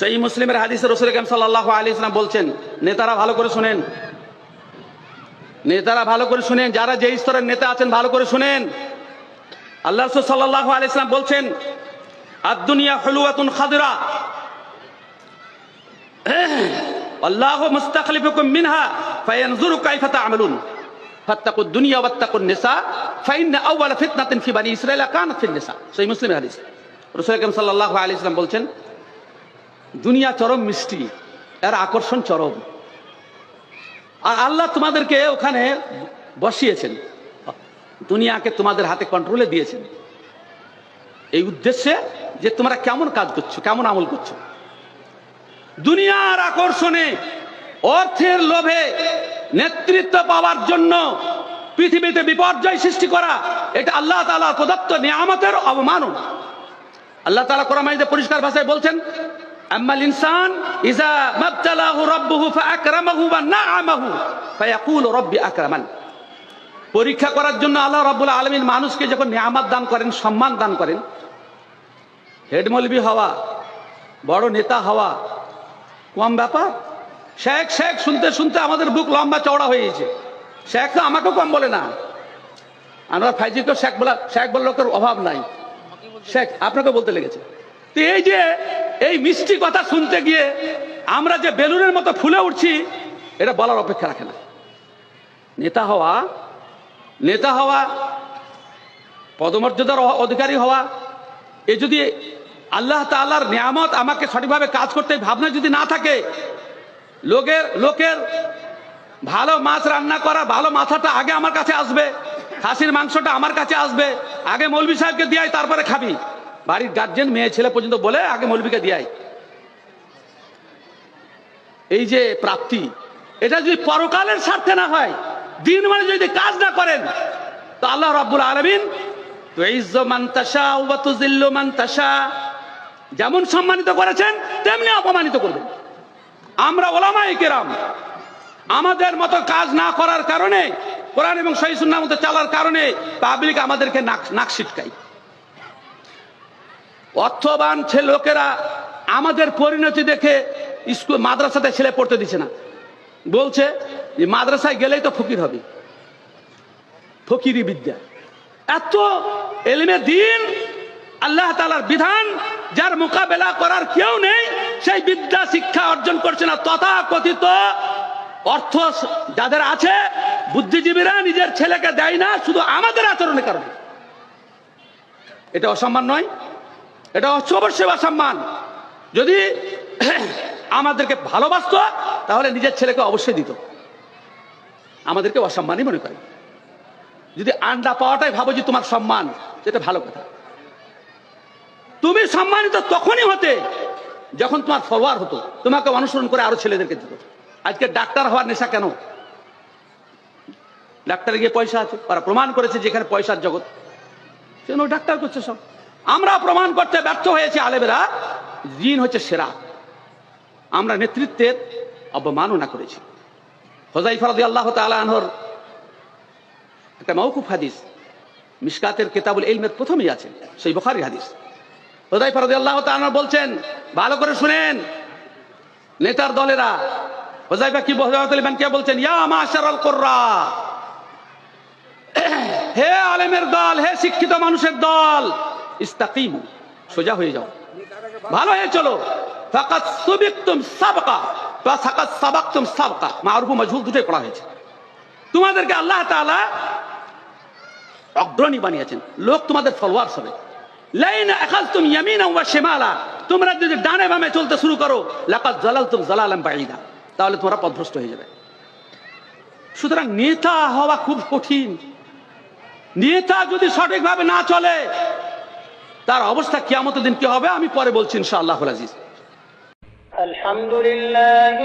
সেই মুসলিমের হাদিসে রসুল কাম সাল্লাহ আলী ইসলাম বলছেন, নেতারা ভালো করে শুনেন। নেতারা ভালো করে শুনেন, যারা যে স্তরের নেতা আছেন ভালো করে শুনেন। আল্লাহ রসুল সাল্লাহ আলী ইসলাম বলছেন আদুনিয়া হলুয়াতুন খাদরা। আল্লাহ মুস্তাখলিফুকুম মিনহা, ফায়ানজুরু কাইফা তা'মালুন। ফাত্তাকুদ দুনিয়া ওয়াত্তাকুন নিসা, ফাইন্না আউওয়ালা ফিতনাতিন ফি বানি ইসরাঈল কানাত ফিন নিসা। সহিহ মুসলিম হাদিস। রাসূল আকরাম সাল্লাল্লাহু আলাইহি ওয়াসাল্লাম বলছেন দুনিয়া চরম মিষ্টি, এর আকর্ষণ চরম। আর আল্লাহ তোমাদেরকে ওখানে বসিয়েছেন, দুনিয়াকে তোমাদের হাতে কন্ট্রোলে দিয়েছেন। এই উদ্দেশ্যে যে তোমরা কেমন কাজ করছ, কেমন আমল করছ। দুনিয়ার আকর্ষণে, অর্থের লোভে নেতৃত্ব পাওয়ার জন্য পৃথিবীতে বিপর্যয় সৃষ্টি করা, এটা আল্লাহ তালা প্রদত্ত নিয়ামতের অবমানন। আল্লাহ তালা কোরআমাইদে পরিষ্কার ভাষায় বলছেন আম্মাল ইনসান ইজা মাবতালাহু রাব্বুহু ফাআকরামাহু ওয়া নাআমাহু ফায়াকুলু রাব্বি আকরামান। পরীক্ষা করার জন্য আল্লাহ রাব্বুল আলামিন মানুষকে যখন নিয়ামত দান করেন, সম্মান দান করেন, হেড মৌলবি হওয়া, বড় নেতা হওয়া, কম ব্যাপার। শেখ শেখ, শুনতে শুনতে আমাদের বুক লম্বা চওড়া হয়ে গেছে। শেখ তো আমাকেও কম বলে না। আমরা ফাইজি তো শেখ বলা শেখ বলার লোকের অভাব নাই। শেখ, আপনাকে বলতে লেগেছে। তো এই যে এই মিষ্টি কথা শুনতে গিয়ে আমরা যে বেলুনের মতো ফুলে উঠছি, এটা বলার অপেক্ষা রাখে না। নেতা হওয়া নেতা হওয়া, পদমর্যাদার অধিকারী হওয়া, এ যদি আল্লাহ তাআলার নিয়ামত আমাকে সঠিকভাবে কাজ করতে ভাবনা যদি না থাকে, লোকের লোকের ভালো মাছ রান্না করা, ভালো মাথাটা আগে আমার কাছে আসবে, খাসির মাংসটা আমার কাছে আসবে, আগে মৌলবি সাহেবকে দিয়াই তারপরে খাবি। বাড়ির গার্জেন মেয়ে ছেলে পর্যন্ত বলে আগে মৌলবিকে দিয়াই। এই যে প্রাপ্তি, এটা যদি পরকালের স্বার্থে না হয়, দিন মানে যদি কাজ না করেন, তো আল্লাহ রাব্বুল আলামিন মান মান যেমন সম্মানিত করেছেন, তেমনি অপমানিত করবেন। আমরা ওলামাই কেরাম, আমাদের মতো কাজ না করার কারণে, কোরআন এবং সহি সুন্নাহ মতো চালার কারণে পাবলিক আমাদেরকে নাক নাক ছিটকাই অর্থবান ছে লোকেরা আমাদের পরিণতি দেখে স্কুল মাদ্রাসাতে ছেলে পড়তে দিচ্ছে না। বলছে যে মাদ্রাসায় গেলেই তো ফকির হবে। ফকিরি বিদ্যা। এত এলিমে দিন আল্লাহ তালার বিধান যার মোকাবেলা করার কেউ নেই, সেই বিদ্যা শিক্ষা অর্জন করছে না। তথা কথিত অর্থ যাদের আছে, বুদ্ধিজীবীরা নিজের ছেলেকে দেয় না, শুধু আমাদের আচরণের কারণে। এটা অসম্মান নয়। এটা অবশ্যই অসম্মান যদি আমাদেরকে ভালোবাসতো, তাহলে নিজের ছেলেকে অবশ্যই দিত। আমাদেরকে অসম্মানই মনে করে। যদি আন্ডা পাওয়াটাই ভাবো যে তোমার সম্মান, সেটা ভালো কথা। তুমি সম্মানিত তখনই হতে, যখন তোমার ফলোয়ার হতো। তোমাকে অনুসরণ করে আরও ছেলেদেরকে দিত। আজকে ডাক্তার হওয়ার নেশা কেন? ডাক্তারে গিয়ে পয়সা আছে। ওরা প্রমাণ করেছে যেখানে পয়সার জগৎ। সেজন্য ডাক্তার করছে সব? আমরা প্রমাণ করতে ব্যর্থ হয়েছি আলেমেরা, জিন হচ্ছে সেরা। আমরা নেতৃত্বের অবমাননা করেছি। হোজাই ফরদি আল্লাহ তালাহর একটা মৌকুফ হাদিস মিসকাতের কেতাবুল ইলমের প্রথমেই আছে, সেই বখারি হাদিস। হোজাই ফরদি আল্লাহ তালাহ বলছেন, ভালো করে শুনেন, নেতার দলেরা হোজাইফা কি বলবেন কে বলছেন, ইয়া হে আলেমের দল, হে শিক্ষিত মানুষের দল ইস্তাকিম, সোজা হয়ে যাও। ভালো হয়ে চলো। তাহলে তোমরা পথভ্রষ্ট হয়ে যাবে। সুতরাং নেতা হওয়া খুব কঠিন। নেতা যদি সঠিকভাবে না চলে তার অবস্থা কিয়ামতের দিন কি হবে আমি পরে বলছি ইনশাআল্লাহ আজিজ। আলহামদুলিল্লাহ